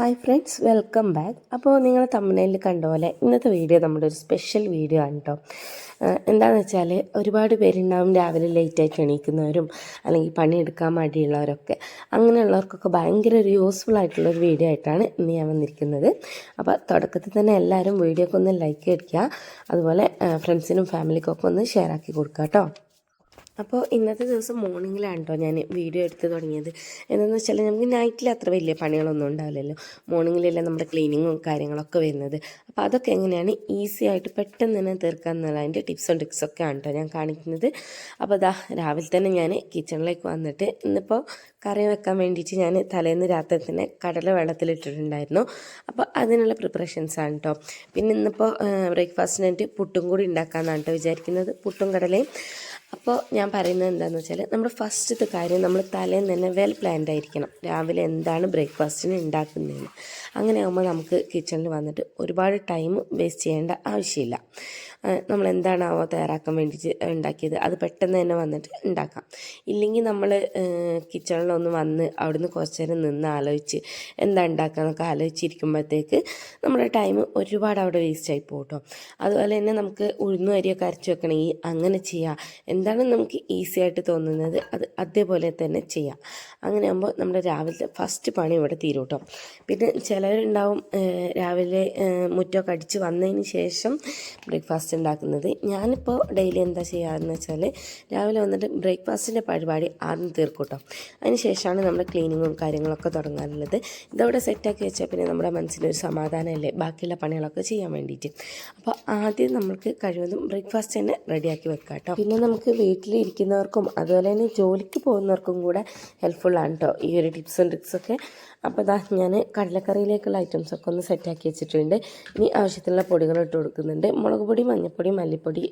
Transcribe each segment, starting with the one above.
Hi friends welcome back അപ്പോൾ നിങ്ങൾ തമിഴിൽ കണ്ട പോലെ ഇന്നത്തെ വീഡിയോ നമ്മുടെ ഒരു സ്പെഷ്യൽ വീഡിയോ ആണ് കേട്ടോ എന്താണെന്ന് വെച്ചാൽ ഒരുപാട് പേരുണ്ടാവും രാവിലെ ലേറ്റായിട്ട് എണീക്കുന്നവരും അല്ലെങ്കിൽ പണിയെടുക്കാൻ മടിയുള്ളവരൊക്കെ. അങ്ങനെയുള്ളവർക്കൊക്കെ ഭയങ്കര ഒരു യൂസ്ഫുൾ ആയിട്ടുള്ള ഒരു വീഡിയോ ആയിട്ടാണ് ഇന്ന് ഞാൻ വന്നിരിക്കുന്നത്. അപ്പോൾ തുടക്കത്തിൽ തന്നെ എല്ലാവരും വീഡിയോക്കൊന്ന് ലൈക്ക് അടിക്കുക. അതുപോലെ ഫ്രണ്ട്സിനും ഫാമിലിക്കൊക്കെ ഒന്ന് ഷെയർ ആക്കി കൊടുക്കുക കേട്ടോ അപ്പോൾ ഇന്നത്തെ ദിവസം മോർണിംഗിലാണ് കേട്ടോ ഞാൻ വീഡിയോ എടുത്ത് തുടങ്ങിയത്. എന്താണെന്ന് വെച്ചാൽ നമുക്ക് നൈറ്റിൽ അത്ര വലിയ പണികളൊന്നും ഉണ്ടാവില്ലല്ലോ. മോർണിംഗിലല്ലേ നമ്മുടെ ക്ലീനിങ്ങും കാര്യങ്ങളൊക്കെ വരുന്നത്. അപ്പോൾ അതൊക്കെ എങ്ങനെയാണ്? ഈസി ആയിട്ട് പെട്ടെന്ന് തന്നെ തീർക്കുക എന്നുള്ളതിന്റെ ടിപ്സും ട്രിക്സൊക്കെ ആണ് കേട്ടോ ഞാൻ കാണിക്കുന്നത്. അപ്പോൾ അതാ രാവിലെ തന്നെ ഞാൻ കിച്ചണിലേക്ക് വന്നിട്ട് ഇന്നിപ്പോൾ കറി വെക്കാൻ വേണ്ടിയിട്ട് ഞാൻ തലേന്ന് രാത്രി തന്നെ കടല വെള്ളത്തിലിട്ടിട്ടുണ്ടായിരുന്നു. അപ്പോൾ അതിനുള്ള പ്രിപ്പറേഷൻസ് ആണ് കേട്ടോ പിന്നെ ഇന്നിപ്പോൾ ബ്രേക്ക്ഫാസ്റ്റിനായിട്ട് പുട്ടും കൂടി ഉണ്ടാക്കാമെന്നാണ് കേട്ടോ വിചാരിക്കുന്നത്. പുട്ടും കടലയും അപ്പോൾ ഞാൻ പറയുന്നത് എന്താണെന്ന് വെച്ചാൽ നമ്മൾ ഫസ്റ്റത്തെ കാര്യം നമ്മൾ തലേന്ന് തന്നെ വെൽ പ്ലാൻഡ് ആയിരിക്കണം. രാവിലെ എന്താണ് ബ്രേക്ക്ഫാസ്റ്റിന് ഉണ്ടാക്കുന്നതെന്ന്. അങ്ങനെ ആകുമ്പോൾ നമുക്ക് കിച്ചണിൽ വന്നിട്ട് ഒരുപാട് ടൈം വേസ്റ്റ് ചെയ്യേണ്ട ആവശ്യമില്ല. നമ്മൾ എന്താണാവോ തയ്യാറാക്കാൻ വേണ്ടിയിട്ട് ഉണ്ടാക്കിയത്. അത് പെട്ടെന്ന് തന്നെ വന്നിട്ട് ഉണ്ടാക്കാം. ഇല്ലെങ്കിൽ നമ്മൾ കിച്ചണിലൊന്ന് വന്ന് അവിടുന്ന് കുറച്ച് നേരം നിന്ന് ആലോചിച്ച് എന്താ ഉണ്ടാക്കാന്നൊക്കെ ആലോചിച്ചിരിക്കുമ്പോഴത്തേക്ക് നമ്മുടെ ടൈം ഒരുപാട് അവിടെ വേസ്റ്റ് ആയി പോകും കേട്ടോ അതുപോലെ തന്നെ നമുക്ക് ഉഴുന്നു അരിയൊക്കെ അരച്ച് വെക്കണമെങ്കിൽ അങ്ങനെ ചെയ്യാം. എന്താണ് നമുക്ക് ഈസി ആയിട്ട് തോന്നുന്നത്? അത് അതേപോലെ തന്നെ ചെയ്യാം. അങ്ങനെ ആകുമ്പോൾ നമ്മുടെ രാവിലത്തെ ഫസ്റ്റ് പണി ഇവിടെ തീരും കേട്ടോ പിന്നെ ചിലരുണ്ടാവും രാവിലെ മുറ്റമൊക്കെ അടിച്ച് വന്നതിന് ശേഷം ബ്രേക്ക്ഫാസ്റ്റ് ഉണ്ടാക്കുന്നത്. ഞാനിപ്പോൾ ഡെയിലി എന്താ ചെയ്യാന്ന് വെച്ചാൽ രാവിലെ വന്നിട്ട് ബ്രേക്ക്ഫാസ്റ്റിന്റെ പരിപാടി ആദ്യം തീർക്കും കേട്ടോ അതിനുശേഷമാണ് നമ്മുടെ ക്ലീനിങ്ങും കാര്യങ്ങളൊക്കെ തുടങ്ങാറുള്ളത് ഇതവിടെ സെറ്റാക്കി വെച്ചാൽ പിന്നെ നമ്മുടെ മനസ്സിനൊരു സമാധാനമല്ലേ ബാക്കിയുള്ള പണികളൊക്കെ ചെയ്യാൻ വേണ്ടിയിട്ട് അപ്പോൾ ആദ്യം നമുക്ക് കഴിവതും ബ്രേക്ക്ഫാസ്റ്റ് തന്നെ റെഡിയാക്കി വെക്കാം കേട്ടോ പിന്നെ നമുക്ക് വീട്ടിലിരിക്കുന്നവർക്കും അതുപോലെ തന്നെ ജോലിക്ക് പോകുന്നവർക്കും കൂടെ ഹെൽപ്ഫുള്ളാണ് കേട്ടോ ഈ ഒരു ടിപ്സും ട്രിക്സൊക്കെ അപ്പോൾ ഇതാ ഞാൻ കടലക്കറിയിലേക്കുള്ള ഐറ്റംസൊക്കെ ഒന്ന് സെറ്റാക്കി വെച്ചിട്ടുണ്ട്. ഇനി ആവശ്യത്തിനുള്ള പൊടികൾ ഇട്ട് കൊടുക്കുന്നുണ്ട്. മുളക് പൊടി മഞ്ഞൾപ്പൊടി മല്ലിപ്പൊടി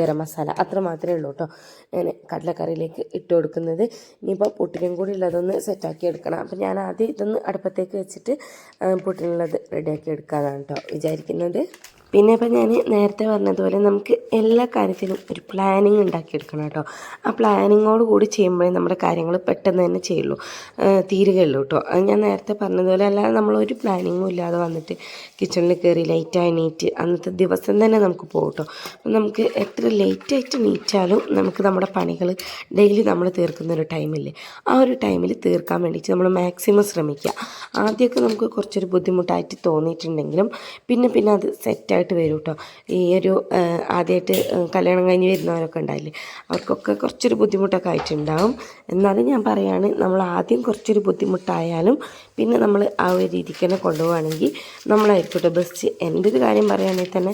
ഗരം മസാല അത്ര മാത്രമേ ഉള്ളൂ കേട്ടോ ഞാൻ കടലക്കറിയിലേക്ക് ഇട്ട് കൊടുക്കുന്നത്. ഇനിയിപ്പോൾ പുട്ടിനും കൂടി ഉള്ളതൊന്ന് സെറ്റാക്കി എടുക്കണം. അപ്പോൾ ഞാൻ ആദ്യം ഇതൊന്ന് അടുപ്പത്തേക്ക് വെച്ചിട്ട് പുട്ടിനുള്ളത് റെഡിയാക്കി എടുക്കാനാണ് കേട്ടോ വിചാരിക്കുന്നത്. പിന്നെ ഇപ്പം ഞാൻ നേരത്തെ പറഞ്ഞതുപോലെ നമുക്ക് എല്ലാ കാര്യത്തിനും ഒരു പ്ലാനിങ് ഉണ്ടാക്കിയെടുക്കണം കേട്ടോ. ആ പ്ലാനിങ്ങോട് കൂടി ചെയ്യുമ്പോഴേ നമ്മുടെ കാര്യങ്ങൾ പെട്ടെന്ന് തന്നെ ചെയ്യുള്ളൂ. തീരുകയുള്ളൂ കേട്ടോ. അത് ഞാൻ നേരത്തെ പറഞ്ഞതുപോലെ അല്ലാതെ നമ്മളൊരു പ്ലാനിങ്ങും ഇല്ലാതെ വന്നിട്ട് കിച്ചണിൽ കയറി ലേറ്റായി നീറ്റ് അന്നത്തെ ദിവസം തന്നെ നമുക്ക് പോകും കേട്ടോ. അപ്പം നമുക്ക് എത്ര ലേറ്റായിട്ട് നീറ്റാലും നമുക്ക് നമ്മുടെ പണികൾ ഡെയിലി നമ്മൾ തീർക്കുന്ന ഒരു ടൈമില്ലേ ആ ഒരു ടൈമിൽ തീർക്കാൻ വേണ്ടിയിട്ട് നമ്മൾ മാക്സിമം ശ്രമിക്കുക. ആദ്യമൊക്കെ നമുക്ക് കുറച്ചൊരു ബുദ്ധിമുട്ടായിട്ട് തോന്നിയിട്ടുണ്ടെങ്കിലും പിന്നെ പിന്നെ അത് സെറ്റായിട്ട് വരും കേട്ടോ ഈ ഒരു ആദ്യമായിട്ട് കല്യാണം കഴിഞ്ഞ് വരുന്നവരൊക്കെ ഉണ്ടായില്ലേ? അവർക്കൊക്കെ കുറച്ചൊരു ബുദ്ധിമുട്ടൊക്കെ ആയിട്ടുണ്ടാവും. എന്നാലും ഞാൻ പറയുകയാണ് നമ്മൾ ആദ്യം കുറച്ചൊരു ബുദ്ധിമുട്ടായാലും പിന്നെ നമ്മൾ ആ ഒരു രീതിക്ക് തന്നെ കൊണ്ടുപോവുകയാണെങ്കിൽ നമ്മളായിരിക്കട്ടെ ബെസ്റ്റ് എന്റെ കാര്യം പറയുകയാണെങ്കിൽ തന്നെ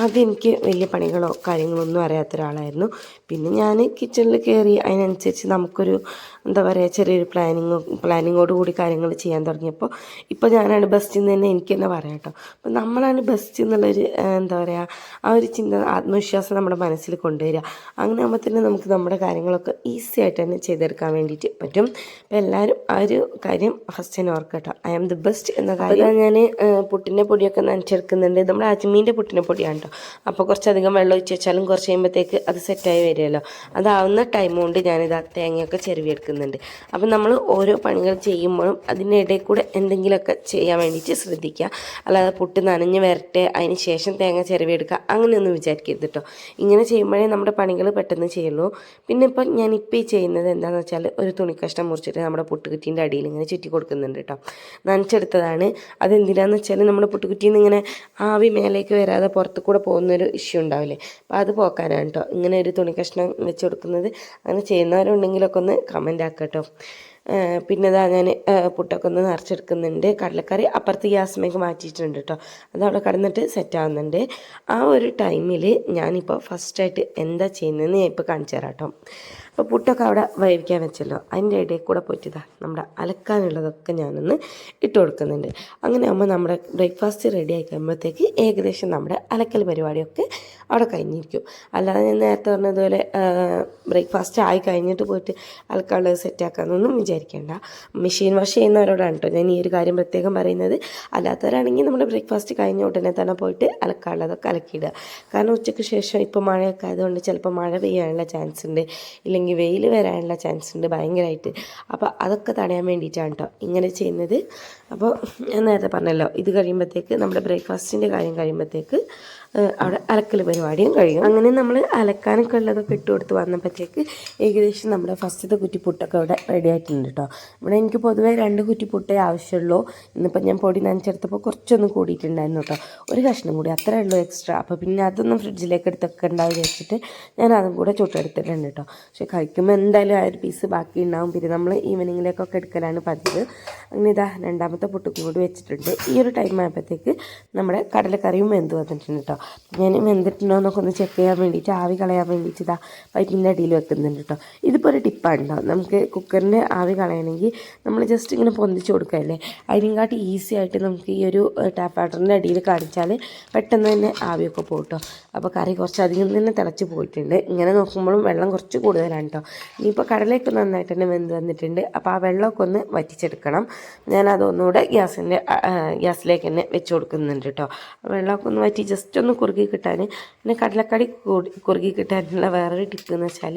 ആദ്യം എനിക്ക് വലിയ പണികളോ കാര്യങ്ങളോ ഒന്നും അറിയാത്ത ഒരാളായിരുന്നു. പിന്നെ ഞാൻ കിച്ചണിൽ കയറി അതിനനുസരിച്ച് നമുക്കൊരു എന്താ പറയുക ചെറിയൊരു പ്ലാനിങ് പ്ലാനിങ്ങോട് കൂടി കാര്യങ്ങൾ ചെയ്യാൻ തുടങ്ങിയപ്പോൾ ഇപ്പോൾ ഞാനാണ് ബെസ്റ്റ് എന്ന് തന്നെ എനിക്ക് തന്നെ പറയാം കേട്ടോ. അപ്പം നമ്മളാണ് ബെസ്റ്റ് എന്നുള്ളൊരു എന്താ പറയുക ആ ഒരു ചിന്ത ആത്മവിശ്വാസം നമ്മുടെ മനസ്സിൽ കൊണ്ടുവരിക. അങ്ങനെ ആകുമ്പോൾ തന്നെ നമുക്ക് നമ്മുടെ കാര്യങ്ങളൊക്കെ ഈസി ആയിട്ട് തന്നെ ചെയ്തെടുക്കാൻ വേണ്ടിയിട്ട് പറ്റും. അപ്പോൾ എല്ലാവരും ആ ഒരു കാര്യം ഫസ്റ്റ് തന്നെ ഓർക്കട്ടോ. ഐ ആം ദി ബെസ്റ്റ് എന്ന കാര്യം. ഞാൻ പുട്ടിന്റെ പൊടിയൊക്കെ നനച്ചെടുക്കുന്നുണ്ട്. നമ്മുടെ അജ്മീന്റെ പുട്ടിന്റെ പൊടിയാണ് കേട്ടോ അപ്പോൾ കുറച്ചധികം വെള്ളം ഒഴിച്ച് വെച്ചാലും കുറച്ച് കഴിയുമ്പോഴത്തേക്ക് അത് സെറ്റായി വരുമല്ലോ. അതാവുന്ന ടൈം കൊണ്ട് ഞാനിത് തേങ്ങയൊക്കെ ചെരുവിയെടുക്കുന്നുണ്ട് അപ്പം നമ്മൾ ഓരോ പണികൾ ചെയ്യുമ്പോഴും അതിന്റെ ഇടയിൽ കൂടെ എന്തെങ്കിലുമൊക്കെ ചെയ്യാൻ വേണ്ടിയിട്ട് ശ്രദ്ധിക്കുക. അല്ലാതെ പുട്ട് നനഞ്ഞ് വരട്ടെ അതിന് ശേഷം തേങ്ങ ചിരവിയെടുക്കുക അങ്ങനെയൊന്നും വിചാരിക്കരുത് കേട്ടോ ഇങ്ങനെ ചെയ്യുമ്പോഴേ നമ്മുടെ പണികൾ പെട്ടെന്ന് ചെയ്യുള്ളൂ. പിന്നെ ഇപ്പം ഞാനിപ്പോൾ ഈ ചെയ്യുന്നത് എന്താണെന്ന് വെച്ചാൽ ഒരു തുണിക്കഷ്ണം മുറിച്ചിട്ട് നമ്മുടെ പുട്ടുകുറ്റീന്റെ അടിയിൽ ഇങ്ങനെ ചുറ്റി കൊടുക്കുന്നുണ്ട് കേട്ടോ നനച്ചെടുത്തതാണ്. അതെന്തിനാന്ന് വെച്ചാൽ നമ്മൾ പുട്ടുകുറ്റിയിൽ നിന്ന് ഇങ്ങനെ ആവി മേലേക്ക് വരാതെ പുറത്ത് കൂടെ പോകുന്നൊരു ഇഷ്യൂ ഉണ്ടാവില്ലേ? അപ്പോൾ അത് പോക്കാനാണ് കേട്ടോ ഇങ്ങനെ ഒരു തുണി കഷ്ണം വെച്ച് കൊടുക്കുന്നത്. അങ്ങനെ ചെയ്യുന്നവരുണ്ടെങ്കിലൊക്കെ ഒന്ന് കമന്റ് ആക്കാം കേട്ടോ പിന്നെ ഇതാ ഞാൻ പുട്ടൊക്കെ ഒന്ന് നിറച്ചെടുക്കുന്നുണ്ട്. കടലക്കറി അപ്പുറത്ത് ഗ്യാസിലേക്ക് മാറ്റിയിട്ടുണ്ട് കേട്ടോ. അതവിടെ കടന്നിട്ട് സെറ്റ് ആവുന്നുണ്ട്. ആ ഒരു ടൈമിൽ ഞാനിപ്പോൾ ഫസ്റ്റായിട്ട് എന്താ ചെയ്യുന്നതെന്ന് ഞാൻ ഇപ്പോൾ കാണിച്ചു തരാം കേട്ടോ. അപ്പോൾ പുട്ടൊക്കെ അവിടെ വേവിക്കാൻ വെച്ചല്ലോ. അതിന്റെ ഇടയിൽ കൂടെ പോയിട്ടിതാ നമ്മുടെ അലക്കാനുള്ളതൊക്കെ ഞാനൊന്ന് ഇട്ട് കൊടുക്കുന്നുണ്ട്. അങ്ങനെ ആകുമ്പോൾ നമ്മുടെ ബ്രേക്ക്ഫാസ്റ്റ് റെഡി ആയി കഴിയുമ്പോഴത്തേക്ക് ഏകദേശം നമ്മുടെ അലക്കൽ പരിപാടിയൊക്കെ അവിടെ കഴിഞ്ഞിരിക്കും. അല്ലാതെ ഞാൻ നേരത്തെ പറഞ്ഞതുപോലെ ബ്രേക്ക്ഫാസ്റ്റ് ആയി കഴിഞ്ഞിട്ട് പോയിട്ട് അലക്കാനുള്ളത് സെറ്റാക്കാമെന്നൊന്നും വിചാരിക്കേണ്ട. മെഷീൻ വാഷ് ചെയ്യുന്നവരോടാണ് കേട്ടോ ഞാൻ ഈ ഒരു കാര്യം പ്രത്യേകം പറയുന്നത്. അല്ലാത്തവരാണെങ്കിൽ നമ്മുടെ ബ്രേക്ക്ഫാസ്റ്റ് കഴിഞ്ഞ ഉടനെ തന്നെ പോയിട്ട് അലക്കാനുള്ളതൊക്കെ അലക്കിയിടുക. കാരണം ഉച്ചയ്ക്ക് ശേഷം ഇപ്പോൾ മഴയൊക്കെ ആയതുകൊണ്ട് ചിലപ്പോൾ മഴ പെയ്യാനുള്ള ചാൻസ് ഉണ്ട്. ഇല്ലെങ്കിൽ വെയിൽ വരാനുള്ള ചാൻസ് ഉണ്ട് ഭയങ്കരമായിട്ട് അപ്പോൾ അതൊക്കെ തടയാൻ വേണ്ടിയിട്ടാണ് കേട്ടോ ഇങ്ങനെ ചെയ്യുന്നത്. അപ്പോൾ ഞാൻ നേരത്തെ പറഞ്ഞല്ലോ ഇത് കഴിയുമ്പോഴത്തേക്ക് നമ്മുടെ ബ്രേക്ക്ഫാസ്റ്റിന്റെ കാര്യം കഴിയുമ്പോഴത്തേക്ക് അവിടെ അലക്കൽ പരിപാടിയും കഴിയും. അങ്ങനെ നമ്മൾ അലക്കാനൊക്കെ ഉള്ളതൊക്കെ ഇട്ട് കൊടുത്ത് വന്നപ്പോഴത്തേക്ക് ഏകദേശം നമ്മുടെ ഫസ്റ്റത്തെ കുറ്റി പുട്ടൊക്കെ ഇവിടെ റെഡി ആയിട്ടുണ്ട് കേട്ടോ ഇവിടെ എനിക്ക് പൊതുവേ രണ്ട് കുറ്റി പുട്ടേ ആവശ്യമുള്ളൂ ഇന്നിപ്പോൾ ഞാൻ പൊടി നനച്ചെടുത്തപ്പോൾ കുറച്ചൊന്നും കൂടിയിട്ടുണ്ടായിരുന്നു കേട്ടോ ഒരു കഷ്ണം കൂടി അത്രേ ഉള്ളൂ എക്സ്ട്രാ അപ്പോൾ പിന്നെ അതൊന്നും ഫ്രിഡ്ജിലേക്ക് എടുത്തൊക്കെ ഉണ്ടാവും വെച്ചിട്ട് ഞാൻ അതും കൂടെ ചുട്ടെടുത്തിട്ടുണ്ട് കേട്ടോ പക്ഷേ കഴിക്കുമ്പോൾ എന്തായാലും ആ ഒരു പീസ് ബാക്കി ഉണ്ടാവും. പിന്നെ നമ്മൾ ഈവനിങ്ങിലേക്കൊക്കെ എടുക്കലാണ് പതിവ്. അങ്ങനെ ഇതാ രണ്ടാമത്തെ പുട്ടുക്കും കൂടി വെച്ചിട്ടുണ്ട്. ഈ ഒരു ടൈം ആയപ്പോഴത്തേക്ക് നമ്മുടെ കടലക്കറിയും വെന്ത് വന്നിട്ടുണ്ട് കേട്ടോ ഞാൻ വെന്തിട്ടുണ്ടോ എന്നൊക്കെ ഒന്ന് ചെക്ക് ചെയ്യാൻ വേണ്ടിയിട്ട് ആവി കളയാൻ വേണ്ടിയിട്ട് ഇതാ പൈപ്പിന്റെ അടിയിൽ വെക്കുന്നുണ്ട് കേട്ടോ ഇതിപ്പോൾ ഒരു ടിപ്പാണ് കേട്ടോ നമുക്ക് കുക്കറിന്റെ ആവി കളയണമെങ്കിൽ നമ്മൾ ജസ്റ്റ് ഇങ്ങനെ പൊന്തിച്ച് കൊടുക്കുകയല്ലേ അതിനെക്കാട്ടി ഈസി ആയിട്ട് നമുക്ക് ഈ ഒരു ടാപ്പ് വാട്ടറിന്റെ അടിയിൽ കാണിച്ചാൽ പെട്ടെന്ന് തന്നെ ആവിയൊക്കെ പോകും കേട്ടോ അപ്പോൾ കറി കുറച്ച് അധികം തന്നെ തിളച്ച് പോയിട്ടുണ്ട്. ഇങ്ങനെ നോക്കുമ്പോഴും വെള്ളം കുറച്ച് കൂടുതലാണ് കേട്ടോ ഇനിയിപ്പോൾ കടലേക്ക് നന്നായിട്ട് തന്നെ വെന്ത് വന്നിട്ടുണ്ട്. അപ്പോൾ ആ വെള്ളമൊക്കെ ഒന്ന് വറ്റിച്ചെടുക്കണം. ഞാൻ അതൊന്നുകൂടെ ഗ്യാസിന്റെ ഗ്യാസിലേക്ക് തന്നെ വെച്ച് കൊടുക്കുന്നുണ്ട് കേട്ടോ വെള്ളമൊക്കെ ഒന്ന് വറ്റി ജസ്റ്റ് ഒന്ന് കുറുകി കിട്ടാൻ. പിന്നെ കടലക്കടി കൂടി കുറുകി കിട്ടാനുള്ള വേറൊരു ടിപ്പ് എന്ന് വെച്ചാൽ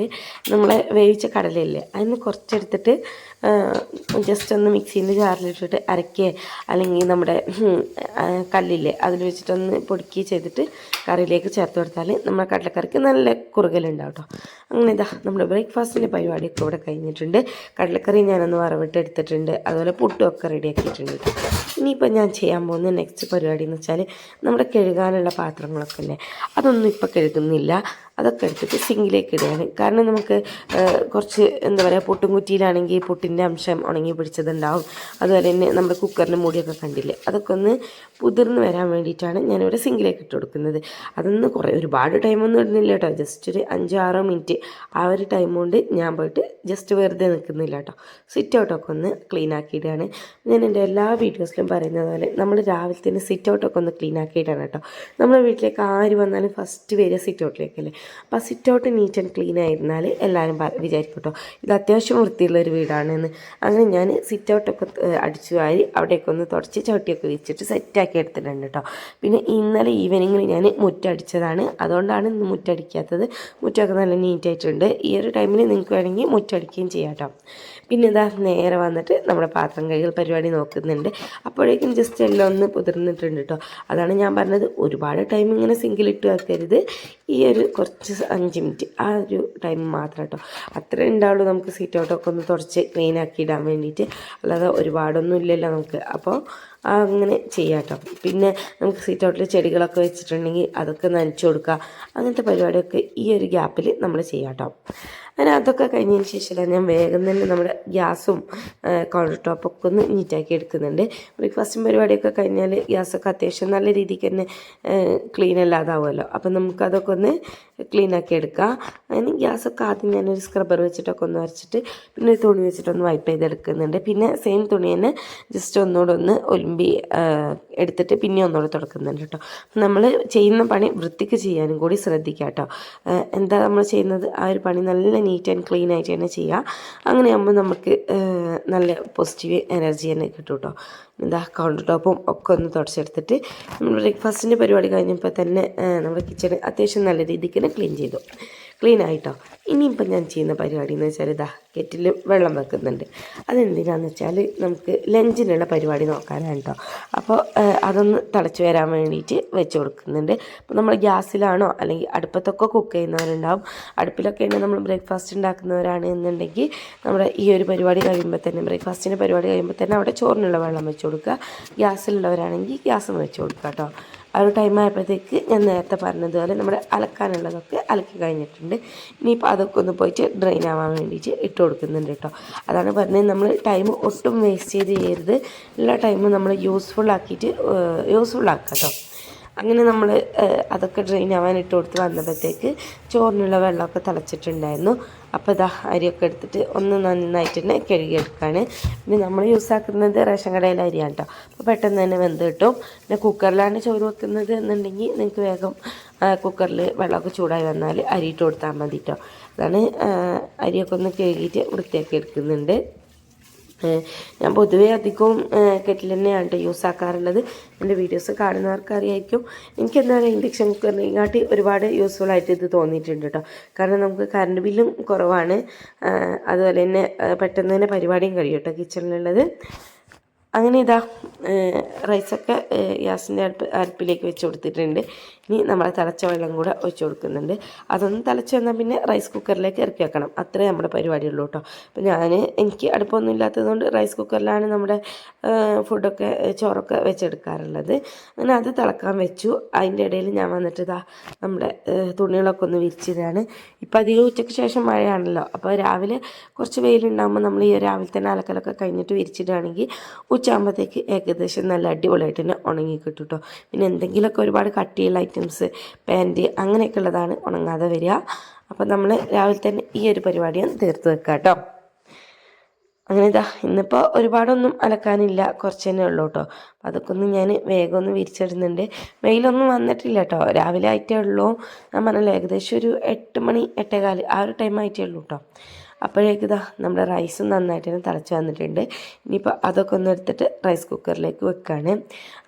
നമ്മൾ വേവിച്ച കടലയില്ലേ അതിന് കുറച്ചെടുത്തിട്ട് ജസ്റ്റ് ഒന്ന് മിക്സീന്റെ ജാറിലിട്ടിട്ട് അരയ്ക്കുക അല്ലെങ്കിൽ നമ്മുടെ കല്ലില്ലേ അതിൽ വെച്ചിട്ടൊന്ന് പൊടിക്കുക ചെയ്തിട്ട് കറിയിലേക്ക് ചേർത്ത് കൊടുത്താൽ നമ്മുടെ കടലക്കറിക്ക് നല്ല കുറുകലുണ്ടാവും കേട്ടോ അങ്ങനെ ഇതാ നമ്മുടെ ബ്രേക്ക്ഫാസ്റ്റിന്റെ പരിപാടിയൊക്കെ ഇവിടെ കഴിഞ്ഞിട്ടുണ്ട്. കടലക്കറി ഞാനൊന്ന് വറവിട്ട് എടുത്തിട്ടുണ്ട്. അതുപോലെ പുട്ടും ഒക്കെ റെഡിയാക്കിയിട്ടുണ്ട് ഇനിയിപ്പോൾ ഞാൻ ചെയ്യാൻ പോകുന്ന നെക്സ്റ്റ് പരിപാടി എന്ന് വെച്ചാൽ നമ്മുടെ കഴുകാനുള്ള പാത്രങ്ങളൊക്കെ അല്ലേ? അതൊന്നും ഇപ്പോൾ കഴുകുന്നില്ല അതൊക്കെ എടുത്തിട്ട് സിങ്കിലേക്ക് ഇടുകയാണ്. കാരണം നമുക്ക് കുറച്ച് എന്താ പറയുക പൊട്ടും കുറ്റിയിലാണെങ്കിൽ പൊട്ടിന്റെ അംശം ഉണങ്ങി പിടിച്ചതുണ്ടാവും. അതുപോലെ തന്നെ നമ്മുടെ കുക്കറിന്റെ മൂടിയൊക്കെ കണ്ടില്ലേ? അതൊക്കെ ഒന്ന് പുതിർന്ന് വരാൻ വേണ്ടിയിട്ടാണ് ഞാനിവിടെ സിങ്കിലേക്ക് ഇട്ട് കൊടുക്കുന്നത്. അതൊന്ന് കുറേ ഒരുപാട് ടൈമൊന്നും ഇടുന്നില്ല കേട്ടോ. ജസ്റ്റ് ഒരു അഞ്ചോ ആറോ മിനിറ്റ് ആ ഒരു ടൈം കൊണ്ട് ഞാൻ പോയിട്ട് ജസ്റ്റ് വെറുതെ നിൽക്കുന്നില്ല കേട്ടോ. സിറ്റ് ഔട്ടൊക്കെ ഒന്ന് ക്ലീൻ ആക്കിയിട്ടാണ് ഞാൻ എന്റെ എല്ലാ വീഡിയോസിലും പറയുന്നത് പോലെ നമ്മൾ രാവിലെ തന്നെ സിറ്റ് ഔട്ടൊക്കെ ഒന്ന് ക്ലീൻ ആക്കിയിട്ടാണ് കേട്ടോ. നമ്മുടെ വീട്ടിലേക്ക് ആര് വന്നാലും ഫസ്റ്റ് വരിക സിറ്റ് ഔട്ടിലേക്കല്ലേ അപ്പോൾ sit out neat and clean ആയിരുന്നാൽ എല്ലാവരും വിചാരിക്കും കേട്ടോ ഇത് അത്യാവശ്യം വൃത്തിയുള്ള ഒരു വീടാണെന്ന്. അങ്ങനെ ഞാൻ സിറ്റ് ഔട്ടൊക്കെ അടിച്ചു വാരി അവിടെയൊക്കെ ഒന്ന് തുടച്ച് ചവിട്ടിയൊക്കെ വെച്ചിട്ട് സെറ്റാക്കി എടുത്തിട്ടുണ്ട് കേട്ടോ പിന്നെ ഇന്നലെ ഈവനിങ്ങിൽ ഞാൻ മുറ്റടിച്ചതാണ്. അതുകൊണ്ടാണ് ഇന്ന് മുറ്റടിക്കാത്തത്. മുറ്റമൊക്കെ നല്ല നീറ്റായിട്ടുണ്ട്. ഈ ഒരു ടൈമിൽ നിങ്ങൾക്ക് വേണമെങ്കിൽ മുറ്റടിക്കുകയും ചെയ്യാം കേട്ടോ പിന്നെ ഇതാ നേരെ വന്നിട്ട് നമ്മുടെ പാത്രം കഴുകൽ പരിപാടി നോക്കുന്നുണ്ട്. അപ്പോഴേക്കും ജസ്റ്റ് എല്ലാം ഒന്ന് പുതിർന്നിട്ടുണ്ട് കേട്ടോ അതാണ് ഞാൻ പറഞ്ഞത്. ഒരുപാട് ടൈം ഇങ്ങനെ സിങ്കിലിട്ട് വെക്കരുത്. ഈ ഒരു കുറച്ച് സ- അഞ്ച് മിനിറ്റ്. ആ ഒരു ടൈം മാത്രം കേട്ടോ. അത്രേ ഉണ്ടാവുള്ളൂ നമുക്ക് സീറ്റ് ഔട്ടൊക്കെ ഒന്ന് തുടച്ച് ക്ലീൻ ആക്കി ഇടാൻ വേണ്ടിയിട്ട്. അല്ലാതെ ഒരുപാടൊന്നും ഇല്ലല്ലോ നമുക്ക്. അപ്പോൾ അങ്ങനെ ചെയ്യാം കേട്ടോ പിന്നെ നമുക്ക് സീറ്റ് ഔട്ടിൽ ചെടികളൊക്കെ വെച്ചിട്ടുണ്ടെങ്കിൽ അതൊക്കെ നനച്ചു കൊടുക്കുക. അങ്ങനത്തെ പരിപാടിയൊക്കെ ഈ ഒരു ഗ്യാപ്പിൽ നമ്മൾ ചെയ്യാം കേട്ടോ അങ്ങനെ അതൊക്കെ കഴിഞ്ഞതിന് ശേഷം ഞാൻ വേഗം തന്നെ നമ്മുടെ ഗ്യാസും കൗണ്ടർ ടോപ്പൊക്കെ ഒന്ന് നീറ്റാക്കി എടുക്കുന്നുണ്ട്. ബ്രേക്ക്ഫാസ്റ്റും പരിപാടിയൊക്കെ കഴിഞ്ഞാൽ ഗ്യാസൊക്കെ അത്യാവശ്യം നല്ല രീതിക്ക് തന്നെ ക്ലീൻ അല്ലാതാവുമല്ലോ. അപ്പം നമുക്കതൊക്കെ ഒന്ന് ക്ലീൻ ആക്കി എടുക്കാം. അതിന് ഗ്യാസൊക്കെ ആദ്യം ഞാനൊരു സ്ക്രബ്ബർ വെച്ചിട്ടൊക്കെ ഒന്ന് വരച്ചിട്ട് പിന്നെ ഒരു തുണി വെച്ചിട്ടൊന്ന് വൈപ്പ് ചെയ്തെടുക്കുന്നുണ്ട്. പിന്നെ സെയിം തുണി തന്നെ ജസ്റ്റ് ഒന്നുകൂടെ ഒന്ന് ഒലുമ്പി ആ, എടുത്തിട്ട് പിന്നെ ഒന്നുകൂടെ തുടക്കുന്നുണ്ട് കേട്ടോ. നമ്മൾ ചെയ്യുന്ന പണി വൃത്തിക്ക് ചെയ്യാനും കൂടി ശ്രദ്ധിക്കുക കേട്ടോ. എന്താ നമ്മൾ ചെയ്യുന്നത്? ആ ഒരു പണി നല്ല നീറ്റ് ആൻഡ് ക്ലീൻ ആയിട്ട് തന്നെ ചെയ്യുക. അങ്ങനെയാകുമ്പോൾ നമുക്ക് നല്ല പോസിറ്റീവ് എനർജി തന്നെ കിട്ടും കേട്ടോ. എന്താ കൗണ്ടർ ടോപ്പും ഒക്കെ ഒന്ന് തുടച്ചെടുത്തിട്ട് നമ്മൾ ബ്രേക്ക്ഫാസ്റ്റിന്റെ പരിപാടി കഴിഞ്ഞപ്പോൾ തന്നെ നമ്മുടെ കിച്ചൺ അത്യാവശ്യം നല്ല രീതിക്ക് തന്നെ ക്ലീൻ ചെയ്തു. ക്ലീൻ ആയിട്ടോ? ഇനിയിപ്പോൾ ഞാൻ ചെയ്യുന്ന പരിപാടി എന്ന് വെച്ചാൽ ഇതാ കെറ്റിൽ വെള്ളം വെക്കുന്നുണ്ട്. അതെന്തിനാന്ന് വെച്ചാൽ നമുക്ക് ലഞ്ചിനുള്ള പരിപാടി നോക്കാനാണ് കേട്ടോ അപ്പോൾ അതൊന്ന് തിളച്ച് വരാൻ വേണ്ടിയിട്ട് വെച്ച് കൊടുക്കുന്നുണ്ട്. അപ്പോൾ നമ്മൾ ഗ്യാസിലാണോ അല്ലെങ്കിൽ അടുപ്പത്തൊക്കെ കുക്ക് ചെയ്യുന്നവരുണ്ടാവും. അടുപ്പിലൊക്കെ ആണെങ്കിൽ നമ്മൾ ബ്രേക്ക്ഫാസ്റ്റ് ഉണ്ടാക്കുന്നവരാണ് എന്നുണ്ടെങ്കിൽ നമ്മുടെ ഈ ഒരു പരിപാടി കഴിയുമ്പോൾ തന്നെ ബ്രേക്ക്ഫാസ്റ്റിന്റെ പരിപാടി കഴിയുമ്പോൾ തന്നെ അവിടെ ചോറിനുള്ള വെള്ളം വെച്ച് കൊടുക്കുക. ഗ്യാസിലുള്ളവരാണെങ്കിൽ ഗ്യാസും വെച്ച് കൊടുക്കുക കേട്ടോ ആ ഒരു ടൈം ആയപ്പോഴത്തേക്ക് ഞാൻ നേരത്തെ പറഞ്ഞതുപോലെ നമ്മുടെ അലക്കാനുള്ളതൊക്കെ അലക്കി കഴിഞ്ഞിട്ടുണ്ട്. ഇനിയിപ്പോൾ അതൊക്കെ ഒന്ന് പോയിട്ട് ഡ്രെയിൻ ആവാൻ വേണ്ടിയിട്ട് ഇട്ട് കൊടുക്കുന്നുണ്ട് കേട്ടോ. അതാണ് പറഞ്ഞത് നമ്മൾ ടൈം ഒട്ടും വേസ്റ്റ് ചെയ്ത് ചെയ്യരുത്. എല്ലാ ടൈമും നമ്മൾ യൂസ്ഫുൾ ആക്കിയിട്ട് യൂസ്ഫുൾ ആക്കുക കേട്ടോ. അങ്ങനെ നമ്മൾ അതൊക്കെ ഡ്രെയിൻ ആവാൻ ഇട്ട് കൊടുത്ത് വന്നപ്പോഴത്തേക്ക് ചോറിനുള്ള വെള്ളമൊക്കെ തിളച്ചിട്ടുണ്ടായിരുന്നു. അപ്പോൾ ഇതാ അരിയൊക്കെ എടുത്തിട്ട് ഒന്ന് നന്നായിട്ട് തന്നെ കഴുകിയെടുക്കുകയാണ് പിന്നെ നമ്മൾ യൂസ് ആക്കുന്നത് റേഷൻ കടയിലെ അരിയാണ് കേട്ടോ അപ്പോൾ പെട്ടെന്ന് തന്നെ വെന്ത് കിട്ടും. പിന്നെ കുക്കറിലാണ് ചോറ് വെക്കുന്നത് എന്നുണ്ടെങ്കിൽ നിങ്ങൾക്ക് വേഗം കുക്കറിൽ വെള്ളമൊക്കെ ചൂടായി വന്നാൽ അരി ഇട്ട് കൊടുത്താൽ മതി കേട്ടോ അതാണ് അരിയൊക്കെ ഒന്ന് കഴുകിയിട്ട് വൃത്തിയാക്കി എടുക്കുന്നുണ്ട്. ഞാൻ പൊതുവേ അധികവും കെറ്റിൽ തന്നെയാണ് യൂസ് ആക്കാറുള്ളത്. എന്റെ വീഡിയോസ് കാണുന്നവർക്കറിയായിരിക്കും. എനിക്ക് എന്താണ് ഇൻഡക്ഷൻ കുക്കറിനെക്കാട്ടി ഒരുപാട് യൂസ്ഫുൾ ആയിട്ട് ഇത് തോന്നിയിട്ടുണ്ട് കേട്ടോ കാരണം നമുക്ക് കറണ്ട് ബില്ലും കുറവാണ്. അതുപോലെ തന്നെ പെട്ടെന്ന് തന്നെ പരിപാടിയും കഴിയും കേട്ടോ കിച്ചണിലുള്ളത് അങ്ങനെ ഇതാ റൈസൊക്കെ ഗ്യാസിന്റെ അടുപ്പ് അടുപ്പിലേക്ക് വെച്ച് കൊടുത്തിട്ടുണ്ട്. ഇനി നമ്മൾ തിളച്ച വെള്ളം കൂടെ ഒഴിച്ച് കൊടുക്കുന്നുണ്ട്. അതൊന്ന് തിളച്ച് വന്നാൽ പിന്നെ റൈസ് കുക്കറിലേക്ക് ഇറക്കി വെക്കണം. അത്രേ നമ്മുടെ പരിപാടിയുള്ളൂ കേട്ടോ. അപ്പോൾ ഞാൻ എനിക്ക് അടുപ്പൊന്നും ഇല്ലാത്തതുകൊണ്ട് റൈസ് കുക്കറിലാണ് നമ്മുടെ ഫുഡൊക്കെ ചോറൊക്കെ വെച്ചെടുക്കാറുള്ളത്. അങ്ങനെ അത് തിളക്കാൻ വെച്ചു. അതിന്റെ ഇടയിൽ ഞാൻ വന്നിട്ട് ഇതാ നമ്മുടെ തുണികളൊക്കെ ഒന്ന് വിരിച്ചതാണ് ഇപ്പം അധികം ഉച്ചയ്ക്ക് ശേഷം മഴയാണല്ലോ. അപ്പോൾ രാവിലെ കുറച്ച് വെയിലുണ്ടാകുമ്പോൾ നമ്മൾ ഈ രാവിലെ തന്നെ അലക്കലൊക്കെ കഴിഞ്ഞിട്ട് വിരിച്ചിടുകയാണെങ്കിൽ ഉച്ചയാകുമ്പോഴത്തേക്ക് ഏകദേശം നല്ല അടിപൊളിയായിട്ട് തന്നെ ഉണങ്ങി കിട്ടും കേട്ടോ പിന്നെ എന്തെങ്കിലുമൊക്കെ ഒരുപാട് കട്ടിയുള്ള ഐറ്റംസ് പാന്റ് അങ്ങനെയൊക്കെ ഉള്ളതാണ് ഉണങ്ങാതെ വരിക. അപ്പം നമ്മൾ രാവിലെ തന്നെ ഈ ഒരു പരിപാടിയും തീർത്ത് വെക്കാം കേട്ടോ അങ്ങനെ ഇതാ ഇന്നിപ്പോൾ ഒരുപാടൊന്നും അലക്കാനില്ല കുറച്ച് തന്നെ ഉള്ളൂ കേട്ടോ അതൊക്കെ ഒന്ന് ഞാൻ വേഗം ഒന്ന് വിരിച്ചിടുന്നുണ്ട്. വെയിലൊന്നും വന്നിട്ടില്ല കേട്ടോ രാവിലെ ആയിട്ടേ ഉള്ളൂ. ഞാൻ പറഞ്ഞല്ലോ ഏകദേശം ഒരു എട്ട് മണി എട്ടേകാൽ ആ ഒരു ടൈം ആയിട്ടേ ഉള്ളൂ കേട്ടോ അപ്പോഴേക്ക് ഇതാ നമ്മുടെ റൈസും നന്നായിട്ട് തന്നെ തിളച്ച് വന്നിട്ടുണ്ട്. ഇനിയിപ്പോൾ അതൊക്കെ ഒന്ന് എടുത്തിട്ട് റൈസ് കുക്കറിലേക്ക് വെക്കുകയാണ്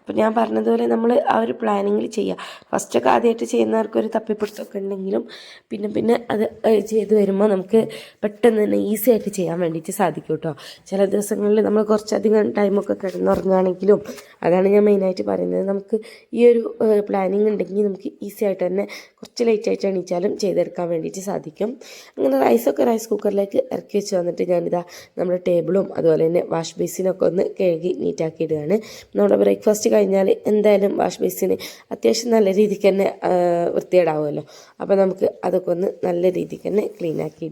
അപ്പോൾ ഞാൻ പറഞ്ഞതുപോലെ നമ്മൾ ആ ഒരു പ്ലാനിങ്ങിൽ ചെയ്യുക ഫസ്റ്റൊക്കെ ആദ്യമായിട്ട് ചെയ്യുന്നവർക്ക് ഒരു തപ്പിപ്പിടുത്തമൊക്കെ ഉണ്ടെങ്കിലും പിന്നെ പിന്നെ അത് ചെയ്ത് വരുമ്പോൾ നമുക്ക് പെട്ടെന്ന് തന്നെ ഈസി ആയിട്ട് ചെയ്യാൻ വേണ്ടിയിട്ട് സാധിക്കും കേട്ടോ ചില ദിവസങ്ങളിൽ നമ്മൾ കുറച്ചധികം ടൈമൊക്കെ കിടന്നുറങ്ങുകയാണെങ്കിലും അതാണ് ഞാൻ മെയിനായിട്ട് പറയുന്നത്. നമുക്ക് ഈ ഒരു പ്ലാനിങ് ഉണ്ടെങ്കിൽ നമുക്ക് ഈസി ആയിട്ട് തന്നെ കുറച്ച് ലേറ്റ് ആയിട്ട് എണീച്ചാലും ചെയ്തെടുക്കാൻ വേണ്ടിയിട്ട് സാധിക്കും. അങ്ങനെ റൈസൊക്കെ റൈസ് കുക്കറിലേക്ക് ഇറക്കി വെച്ച് വന്നിട്ട് ഞാനിതാ നമ്മുടെ ടേബിളും അതുപോലെ തന്നെ വാഷ് ബേസിനൊക്കെ ഒന്ന് കഴുകി നീറ്റാക്കി ഇടുകയാണ്. നമ്മുടെ ബ്രേക്ക്ഫാസ്റ്റ് കഴിഞ്ഞാൽ എന്തായാലും വാഷ് ബേസിന് അത്യാവശ്യം നല്ല രീതിക്ക് തന്നെ വൃത്തികേടാവുമല്ലോ. അപ്പോൾ നമുക്ക് അതൊക്കെ ഒന്ന് നല്ല രീതിക്ക് തന്നെ ക്ലീൻ ആക്കി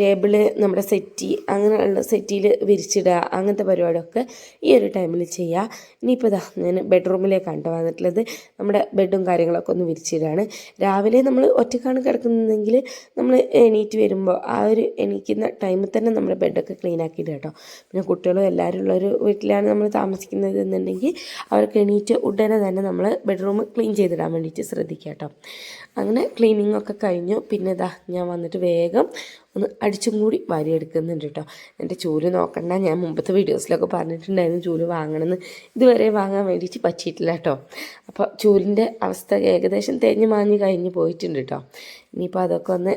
ടേബിൾ നമ്മുടെ സെറ്റി അങ്ങനെയുള്ള സെറ്റിയിൽ വിരിച്ചിടുക അങ്ങനത്തെ പരിപാടിയൊക്കെ ഈ ഒരു ടൈമിൽ ചെയ്യുക. ഇനിയിപ്പോൾ ഇതാ ഞാൻ ബെഡ്റൂമിലേക്കാണ് കേട്ടോ വന്നിട്ടുള്ളത്. നമ്മുടെ ബെഡും കാര്യങ്ങളൊക്കെ ഒന്ന് വിരിച്ചിടുകയാണ്. രാവിലെ നമ്മൾ ഒറ്റക്കാണ് കിടക്കുന്നതെങ്കിൽ നമ്മൾ എണീറ്റ് വരുമ്പോൾ ആ ഒരു എണീക്കുന്ന ടൈമിൽ തന്നെ നമ്മുടെ ബെഡൊക്കെ ക്ലീൻ ആക്കിയിട്ട് കേട്ടോ. പിന്നെ കുട്ടികളും എല്ലാവരും ഉള്ളൊരു വീട്ടിലാണ് നമ്മൾ താമസിക്കുന്നത് എന്നുണ്ടെങ്കിൽ അവർക്ക് എണീറ്റ് ഉടനെ തന്നെ നമ്മൾ ബെഡ്റൂം ക്ലീൻ ചെയ്തിടാൻ വേണ്ടിയിട്ട് ശ്രദ്ധിക്കുക കേട്ടോ. അങ്ങനെ ക്ലീനിങ് ഒക്കെ കഴിഞ്ഞു. പിന്നെ ഇതാ ഞാൻ വന്നിട്ട് വേഗം ഒന്ന് അടിച്ചും കൂടി വാരിയെടുക്കുന്നുണ്ട് കേട്ടോ എന്റെ ചൂൽ നോക്കണ്ട ഞാൻ മുമ്പത്തെ വീഡിയോസിലൊക്കെ പറഞ്ഞിട്ടുണ്ടായിരുന്നു ചൂൽ വാങ്ങണമെന്ന് ഇതുവരെ വാങ്ങാൻ വേണ്ടിയിട്ട് പറ്റിയിട്ടില്ല കേട്ടോ അപ്പോൾ ചൂലിന്റെ അവസ്ഥ ഏകദേശം തേഞ്ഞ് മാഞ്ഞ് കഴിഞ്ഞ് പോയിട്ടുണ്ട് കേട്ടോ ഇനിയിപ്പോൾ അതൊക്കെ ഒന്ന്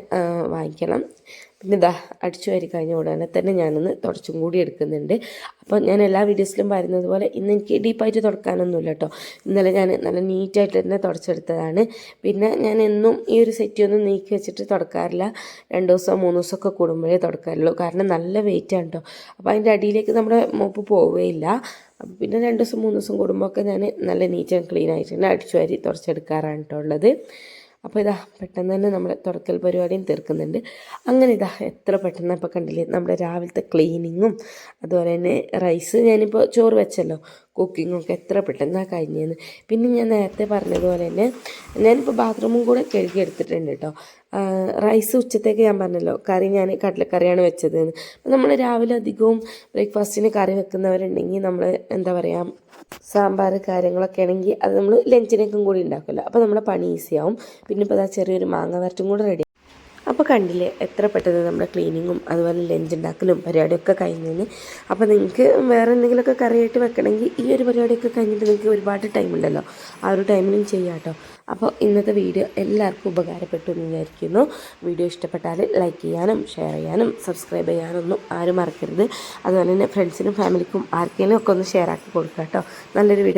വാങ്ങിക്കണം. പിന്നെ ഇതാ അടിച്ചു വാരി കഴിഞ്ഞ ഉടനെ തന്നെ ഞാനൊന്ന് തുടച്ചും കൂടി എടുക്കുന്നുണ്ട്. അപ്പോൾ ഞാൻ എല്ലാ വീഡിയോസിലും പറയുന്നത് പോലെ ഇന്ന് എനിക്ക് ഡീപ്പായിട്ട് തുടക്കാനൊന്നുമില്ല കേട്ടോ. ഇന്നലെ ഞാൻ നല്ല നീറ്റായിട്ട് തന്നെ തുടച്ചെടുത്തതാണ്. പിന്നെ ഞാൻ എന്നും ഈ ഒരു സെറ്റി ഒന്നും നീക്കി വെച്ചിട്ട് തുടക്കാറില്ല. രണ്ട് ദിവസം മൂന്ന് ദിവസമൊക്കെ കൂടുമ്പോഴേ തുടക്കാറുള്ളൂ. കാരണം നല്ല വെയിറ്റാണ് കേട്ടോ. അപ്പോൾ അതിന്റെ അടിയിലേക്ക് നമ്മുടെ മോപ്പ് പോവുകയില്ല അപ്പോൾ പിന്നെ രണ്ട് ദിവസം മൂന്ന് ദിവസം കൂടുമ്പോഴൊക്കെ ഞാൻ നല്ല നീറ്റ് ആൻഡ് ക്ലീൻ ആയിട്ട് തന്നെ അടിച്ചു വാരി തുടച്ചെടുക്കാറാണ് കേട്ടോ ഉള്ളത്. അപ്പോൾ ഇതാ പെട്ടെന്ന് തന്നെ നമ്മൾ തുടക്കൽ പരിപാടിയും തീർക്കുന്നുണ്ട്. അങ്ങനെ ഇതാ എത്ര പെട്ടെന്ന് ഇപ്പോൾ കണ്ടില്ലേ? നമ്മുടെ രാവിലത്തെ ക്ലീനിങ്ങും അതുപോലെ തന്നെ റൈസ് ഞാനിപ്പോൾ ചോറ് വെച്ചല്ലോ. കുക്കിങ്ങും ഒക്കെ എത്ര പെട്ടെന്നാണ് കഴിഞ്ഞതെന്ന് പിന്നെ ഞാൻ നേരത്തെ പറഞ്ഞതുപോലെ തന്നെ ഞാനിപ്പോൾ ബാത്റൂമും കൂടെ കഴുകി എടുത്തിട്ടുണ്ട് കേട്ടോ റൈസ് ഉച്ചത്തേക്ക് ഞാൻ പറഞ്ഞല്ലോ കറി ഞാൻ കടലക്കറിയാണ് വെച്ചത് നമ്മൾ രാവിലെ അധികവും ബ്രേക്ക്ഫാസ്റ്റിന് കറി വെക്കുന്നവരുണ്ടെങ്കിൽ നമ്മൾ എന്താ പറയുക സാമ്പാർ കാര്യങ്ങളൊക്കെ ആണെങ്കിൽ അത് നമ്മൾ ലഞ്ചിനേക്കും കൂടി ഉണ്ടാക്കുമല്ലോ. അപ്പോൾ നമ്മുടെ പണി ഈസിയാവും പിന്നെ ഇപ്പോൾ അതാ ചെറിയൊരു മാങ്ങ വരട്ടും കൂടെ റെഡി അപ്പോൾ കണ്ടില്ലേ എത്ര പെട്ടെന്ന് നമ്മുടെ ക്ലീനിങ്ങും അതുപോലെ ലഞ്ച് ഉണ്ടാക്കലും പരിപാടിയൊക്കെ കഴിഞ്ഞതിന്? അപ്പോൾ നിങ്ങൾക്ക് വേറെ എന്തെങ്കിലുമൊക്കെ കറിയായിട്ട് വെക്കണമെങ്കിൽ ഈ ഒരു പരിപാടിയൊക്കെ കഴിഞ്ഞിട്ട് നിങ്ങൾക്ക് ഒരുപാട് ടൈം ഉണ്ടല്ലോ. ആ ഒരു ടൈമിലും ചെയ്യാം കേട്ടോ അപ്പോൾ ഇന്നത്തെ വീഡിയോ എല്ലാവർക്കും ഉപകാരപ്പെട്ടു എന്ന് വിചാരിക്കുന്നു. വീഡിയോ ഇഷ്ടപ്പെട്ടാൽ ലൈക്ക് ചെയ്യാനും ഷെയർ ചെയ്യാനും സബ്സ്ക്രൈബ് ചെയ്യാനൊന്നും ആരും മറക്കരുത്. അതുപോലെ തന്നെ ഫ്രണ്ട്സിനും ഫാമിലിക്കും ആർക്കെങ്കിലും ഒക്കെ ഒന്ന് ഷെയർ ആക്കി കൊടുക്കുക കേട്ടോ നല്ലൊരു വീഡിയോ